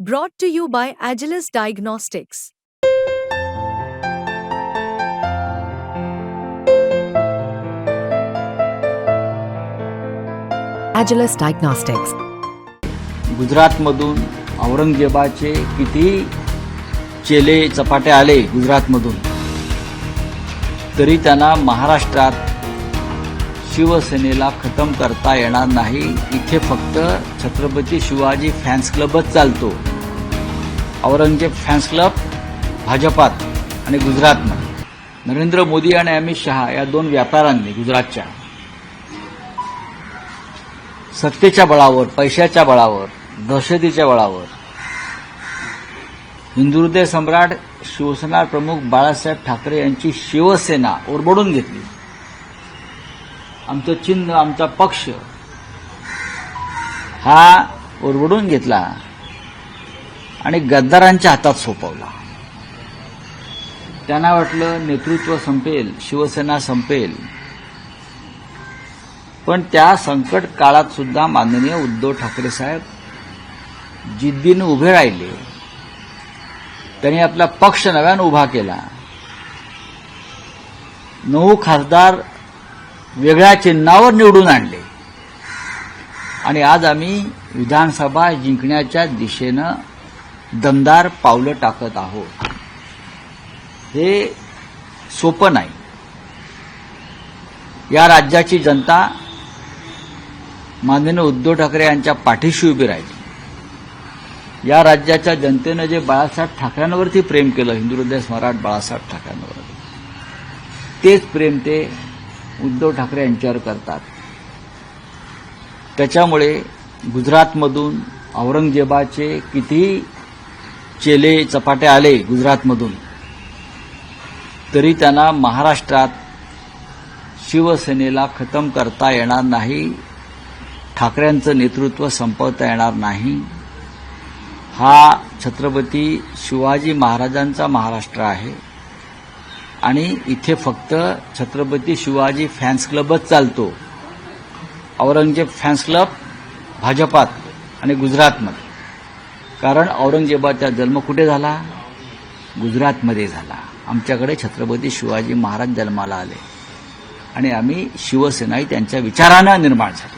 Brought to you by Agilus Diagnostics. Agilus Diagnostics. गुजरातमधून औरंगजेबाचे किती चेले चपाटे आले गुजरातमधून तरी त्यांना महाराष्ट्रात शिवसेनेला खतम करता येणार नाही. इथे फक्त छत्रपती शिवाजी फॅन्स क्लबच चालतो. औरंगजेब फॅन्स क्लब भाजपात आणि गुजरातमध्ये. नरेंद्र मोदी आणि अमित शहा या दोन व्यापाऱ्यांनी गुजरातच्या सत्तेच्या बळावर पैशाच्या बळावर दहशतीच्या बळावर हिंदुहृदय सम्राट शिवसेना प्रमुख बाळासाहेब ठाकरे यांची शिवसेना ओरबडून घेतली. आमचं चिन्ह आमचा पक्ष हा उरवडून घेतला आणि गद्दारांच्या हातात सोपवला. त्यांना वाटलं नेतृत्व संपेल शिवसेना संपेल. पण त्या संकट काळात सुद्धा माननीय उद्धव ठाकरे साहेब जिद्दीनं उभे राहिले. त्यांनी आपला पक्ष नव्यानं उभा केला. नऊ खासदार वेगळ्या चिन्हावर निवडून आणले. आणि आज आम्ही विधानसभा जिंकण्याच्या दिशेनं दमदार पावलं टाकत आहोत. हे सोपं नाही. या राज्याची जनता माननीय उद्धव ठाकरे यांच्या पाठीशी उभी राहिली. या राज्याच्या जनतेनं जे बाळासाहेब ठाकरेंवरती प्रेम केलं हिंदू हृदय स्मराट बाळासाहेब ठाकरेंवर तेच प्रेम ते उद्धव ठाकरे यांच्यावर करतात. त्याच्यामुळे गुजरातमधून औरंगजेबाचे किती चेले चपाटे आले गुजरातमधून तरी त्यांना महाराष्ट्रात शिवसेनेला खतम करता येणार नाही ठाकरेंचं नेतृत्व संपवता येणार नाही. हा छत्रपती शिवाजी महाराजांचा महाराष्ट्र आहे. आणि इथे फक्त छत्रपती शिवाजी फॅन्स क्लबच चालतो. औरंगजेब फॅन्स क्लब भाजपात आणि गुजरातमध्ये. कारण औरंगजेबाचा जन्म कुठे झाला? गुजरातमध्ये झाला. आमच्याकडे छत्रपती शिवाजी महाराज जन्माला आले. आणि आम्ही शिवसेनाही त्यांच्या विचारानं निर्माण झाली.